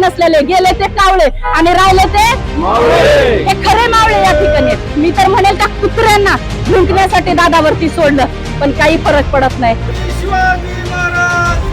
नसलेले गेले ते कावळे आणि राहिले ते हे खरे मावळे या ठिकाणी. मी तर म्हणेल त्या कुत्र्यांना झुंकण्यासाठी दादावरती सोडलं पण काही फरक पडत नाही. शिवाजी महाराज.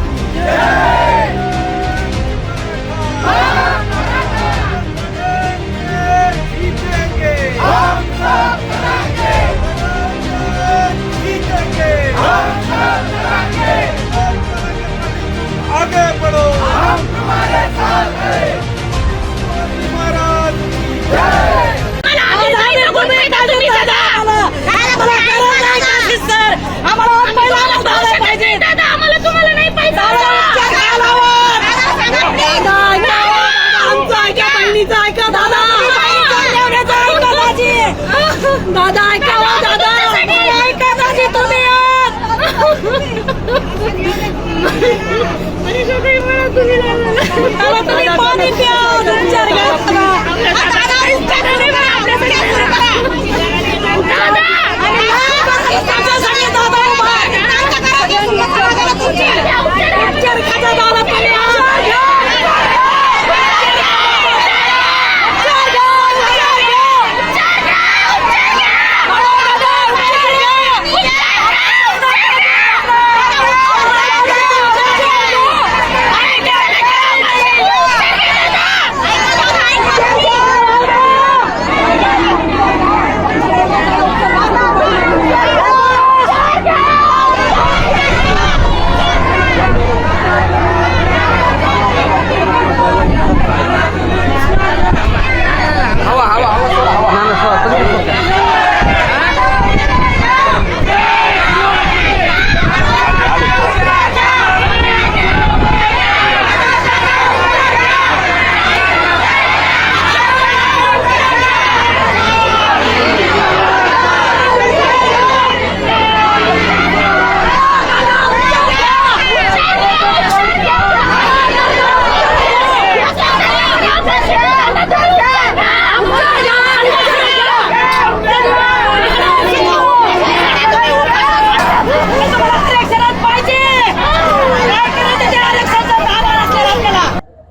दादा ऐकावा दादा ऐका दादी तुम्ही तुम्ही पाणी प्या दोन-चार घास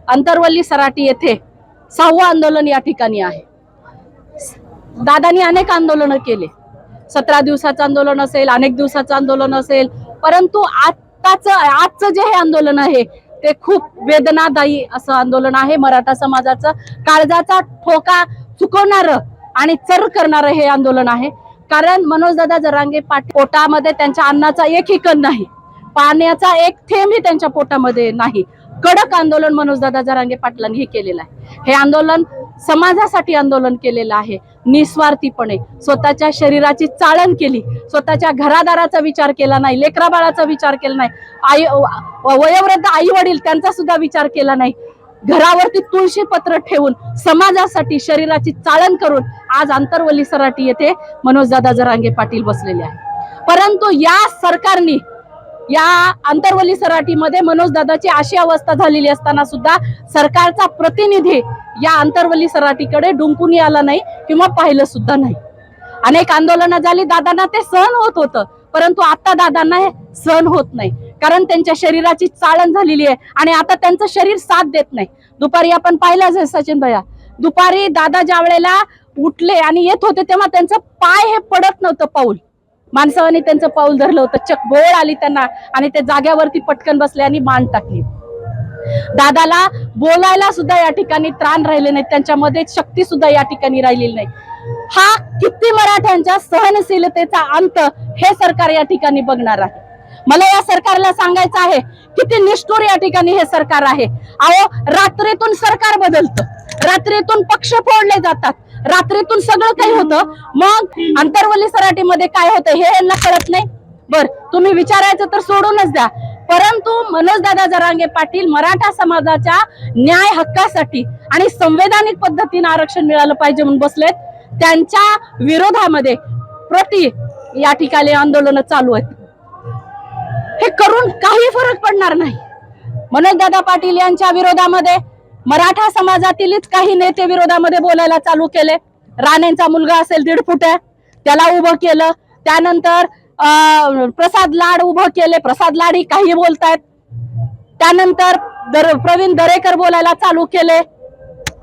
अंतरवल्ली सराटी येथे सहावं आंदोलन या ठिकाणी आहे. दादानी अनेक आंदोलनं केले. सतरा दिवसाचं आंदोलन असेल अनेक दिवसाचं आंदोलन असेल परंतु आत्ताचं आजचं जे हे आंदोलन आहे ते खूप वेदनादायी असं आंदोलन आहे. मराठा समाजाचं काळजाचा ठोका चुकवणार आणि चर करणारं हे आंदोलन आहे. कारण मनोजदादा जरांगे पाट पोटामध्ये त्यांच्या अन्नाचा एकही कण नाही. पाण्याचा एक थेंबही त्यांच्या पोटामध्ये नाही. कडक आंदोलन मनोजदादा जरांगे पाटलांनी हे केलेलं आहे. हे आंदोलन समाजासाठी आंदोलन केलेलं आहे. निस्वार्थीपणे स्वतःच्या शरीराची चाळण केली. स्वतःच्या घरादाराचा विचार केला नाही लेकरा बाळाचा विचार केला नाही. आई वयोवृद्ध आई वडील त्यांचा सुद्धा विचार केला नाही. घरावरती तुळशी पत्र ठेवून समाजासाठी शरीराची चाळण करून आज आंतरवली सराटी येथे मनोजदादा जरांगे पाटील बसलेले आहे. परंतु या सरकारने या आंतरवली सराटीमध्ये मनोजदादाची अशी अवस्था झालेली असताना सुद्धा सरकारचा प्रतिनिधी या आंतरवली सराटीकडे डुंकून आला नाही किंवा पाहिलं सुद्धा नाही. अनेक आंदोलनं झाली दादांना ते सहन होत होतं परंतु आता दादांना हे सहन होत नाही. कारण त्यांच्या शरीराची चाळण झालेली आहे आणि आता त्यांचं शरीर साथ देत नाही. दुपारी आपण पाहिलं सचिन भैया दुपारी दादा ज्या वेळेला उठले आणि येत होते तेव्हा त्यांचं पाय हे पडत नव्हतं पाऊल. माणसाने त्यांचं पाऊल धरलं होतं. चकबोळ आली त्यांना आणि ते जाग्यावरती पटकन बसले आणि मान टाकली. दादाला बोलायला सुद्धा या ठिकाणी त्राण राहिले नाही त्यांच्यामध्ये शक्ती सुद्धा या ठिकाणी राहिलेली नाही. हा किती मराठ्यांच्या सहनशीलतेचा अंत हे सरकार या ठिकाणी बघणार आहे. मला या सरकारला सांगायचं आहे किती निष्ठुर या ठिकाणी हे सरकार आहे. अहो रात्रीतून सरकार बदलतं. रात्रीतून पक्ष फोडले जातात. रात्रीतून सगळं काही होतं. मग अंतरवली सराटीमध्ये काय होतं हे यांना कळत नाही. बर तुम्ही विचारायचं तर सोडूनच द्या. परंतु मनोजदादा जरांगे पाटील मराठा समाजाच्या न्याय हक्कासाठी आणि संवैधानिक पद्धतीने आरक्षण मिळालं पाहिजे म्हणून बसलेत. त्यांच्या विरोधामध्ये प्रति या ठिकाणी आंदोलन चालू आहेत. हे करून काही फरक पडणार नाही. मनोजदादा पाटील यांच्या विरोधामध्ये मराठा समाजातीलच काही नेते विरोधामध्ये बोलायला चालू केले. राणेंचा मुलगा असेल दीड फुट त्याला उभं केलं. त्यानंतर प्रसाद लाड उभं केले. प्रसाद लाड ही काही बोलतायत. त्यानंतर दर प्रवीण दरेकर बोलायला चालू केले.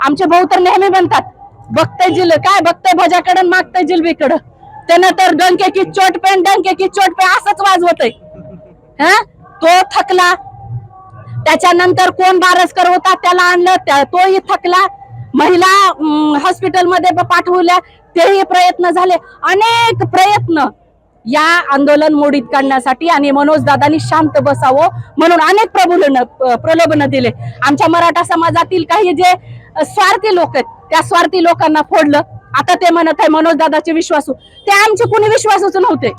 आमचे भाऊ तर नेहमी म्हणतात बघते जिल काय बघते भजाकडं मागते जिलबीकडं. त्यानं तर डंके की चोट पेन डंके की चोट पे असंच वाजवत हा? तो थकला. त्याच्यानंतर कोण बारसकर होता त्याला आणलं त्या- तोही थकला. महिला हॉस्पिटलमध्ये पाठवल्या. तेही प्रयत्न झाले. अनेक प्रयत्न या आंदोलन मोडीत काढण्यासाठी आणि मनोज दादानी शांत बसावं म्हणून अनेक प्रबोधन प्रलोभन दिले. आमच्या मराठा समाजातील काही जे स्वार्थी लोक आहेत त्या स्वार्थी लोकांना फोडलं. आता ते म्हणत आहे मनोज दादाचे विश्वासू. ते आमचे कुणी विश्वासूच नव्हते.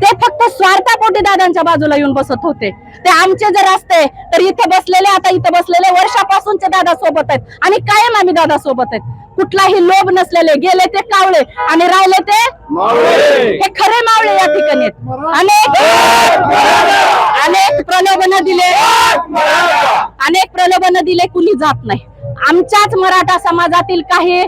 ते फक्त स्वार्थापोटी दादांच्या बाजूला येऊन बसत होते. ते आमचे जर असते तर इथे बसलेले आता इथे बसलेले वर्षापासूनचे दादा सोबत आहेत. आणि कायम आम्ही दादा सोबत आहेत. कुठलाही लोभ नसलेले गेले ते कावळे आणि राहिले ते हे खरे मावळे या ठिकाणी आहेत. अनेक अनेक प्रलोभन दिले. अनेक प्रलोभन दिले कुणी जात नाही. आमच्याच मराठा समाजातील काही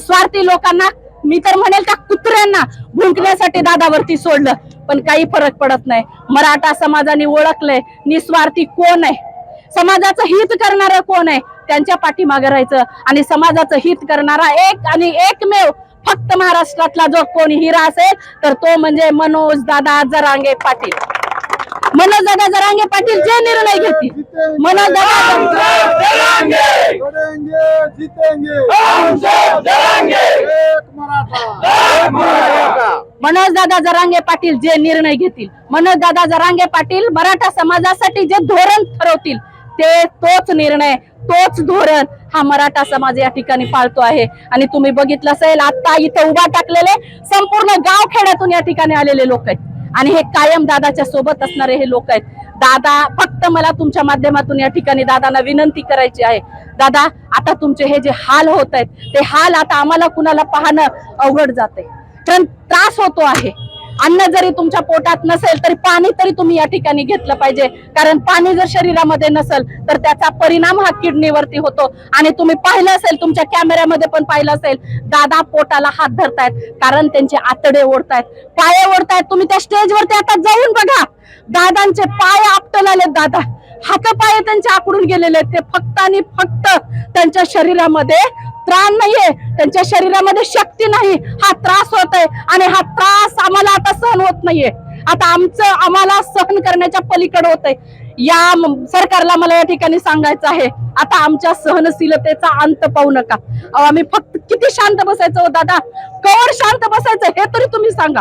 स्वार्थी लोकांना मी तर म्हणेल त्या कुत्र्यांना भुंकण्यासाठी दादावरती सोडलं. पण काही फरक पडत नाही. मराठा समाजाने ओळखलंय निस्वार्थी कोण आहे? समाजाचं हित करणारं कोण आहे? त्यांच्या पाठीमागे राहायचं आणि समाजाचं हित करणारा एक आणि एकमेव फक्त महाराष्ट्रातला जो कोणी हिरा असेल तर तो म्हणजे मनोज दादा जरांगे पाटील. मनोज दादा जरांगे पाटील जे निर्णय घेतील. मनोज दादा लड़ेंगे मनोज दादा जरांगे पाटील जे निर्णय घेतील. मनोज दादा जरांगे पाटील मराठा समाजासाठी जे धोरण ठरवतील ते तोच निर्णय तोच धोरण हा मराठा समाज या ठिकाणी पाळतो आहे. आणि तुम्ही बघितलं असेल आता इथे उभा टाकलेले संपूर्ण गाव खेड्यातून या ठिकाणी आलेले लोक आहेत. आणि हे कायम दादाच्या सोबत असणारे हे लोक आहेत. दादा फक्त मला तुमच्या माध्यमातून या ठिकाणी दादांना विनंती करायची आहे. दादा आता तुमचे हे जे हाल होत आहेत ते हाल आता आम्हाला कुणाला पाहणं अवघड जाते कारण त्रास होतो आहे. अन्न जरी तुमच्या पोटात नसेल तरी पाणी तरी तुम्ही या ठिकाणी घेतलं पाहिजे. कारण पाणी जर शरीरामध्ये नसेल तर त्याचा परिणाम हा किडनीवरती होतो. आणि तुम्ही पाहिलं असेल तुमच्या कॅमेऱ्यामध्ये पण पाहिलं असेल दादा पोटाला हात धरतायत कारण त्यांचे आतडे ओढतायत. पाय ओढतायत तुम्ही त्या स्टेजवरती आता जाऊन बघा. दादांचे पाय आपटल आलेत दादा. हात पाय त्यांचे आकडून गेलेले आहेत. ते फक्त आणि फक्त त्यांच्या शरीरामध्ये त्राण नाहीये. त्यांच्या शरीरामध्ये शक्ती नाही. हा त्रास होत आहे आणि हा त्रास आम्हाला आता सहन होत नाहीये. आता आमचं आम्हाला सहन करण्याच्या पलीकडे होत आहे या सरकारला मला या ठिकाणी सांगायचं आहे. आता आमच्या सहनशीलतेचा अंत पाहू नका. अहो, आम्ही फक्त किती शांत बसायचं हो दादा? कवर शांत बसायचं हे तरी तुम्ही सांगा.